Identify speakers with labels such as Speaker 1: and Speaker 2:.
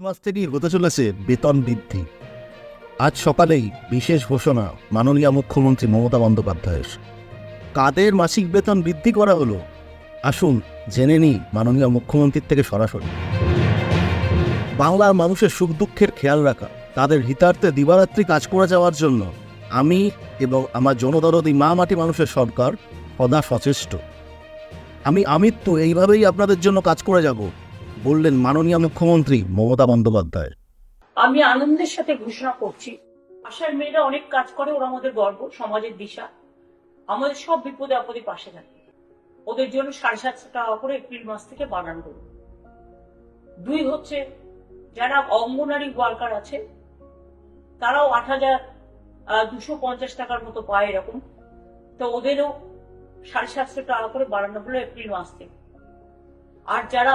Speaker 1: মাস থেকেই হতে চলেছে বেতন বৃদ্ধি। আজ সকালেই বিশেষ ঘোষণা মাননীয় মুখ্যমন্ত্রী মমতা বন্দ্যোপাধ্যায়ের। কাদের মাসিক বেতন বৃদ্ধি করা হলো? আসুন জেনে নিই মাননীয় মুখ্যমন্ত্রীর থেকে সরাসরি। বাংলার মানুষের সুখ দুঃখের খেয়াল রাখা, তাদের হিতার্থে দিবারাত্রি কাজ করে যাওয়ার জন্য আমি এবং আমার জনদরদি মা মাটি মানুষের সরকার সদা সচেষ্ট। আমি আমিত্ব এইভাবেই আপনাদের জন্য কাজ করে যাব। বললেন মাননীয় মুখ্যমন্ত্রী মমতা বন্দ্যোপাধ্যায়।
Speaker 2: আমি আনন্দের সাথে ঘোষণা করছি, আশার মেয়েরা অনেক কাজ করে, ওরা আমাদের গর্ব, সমাজের দিশা। আমাদের সব বিপদে আপদে পাশে থাকে। ওদের জন্য সাড়ে সাতশো টাকা করে এপ্রিল মাস থেকে বাড়ানো হলো দুই হচ্ছে, যারা অঙ্গনারী ওয়ার্কার আছে, তারাও আট হাজার দুশো পঞ্চাশ টাকার মতো পায় এরকম। তো ওদেরও সাড়ে সাতশো টাকা করে বাড়ানো হলো এপ্রিল মাস থেকে। আর যারা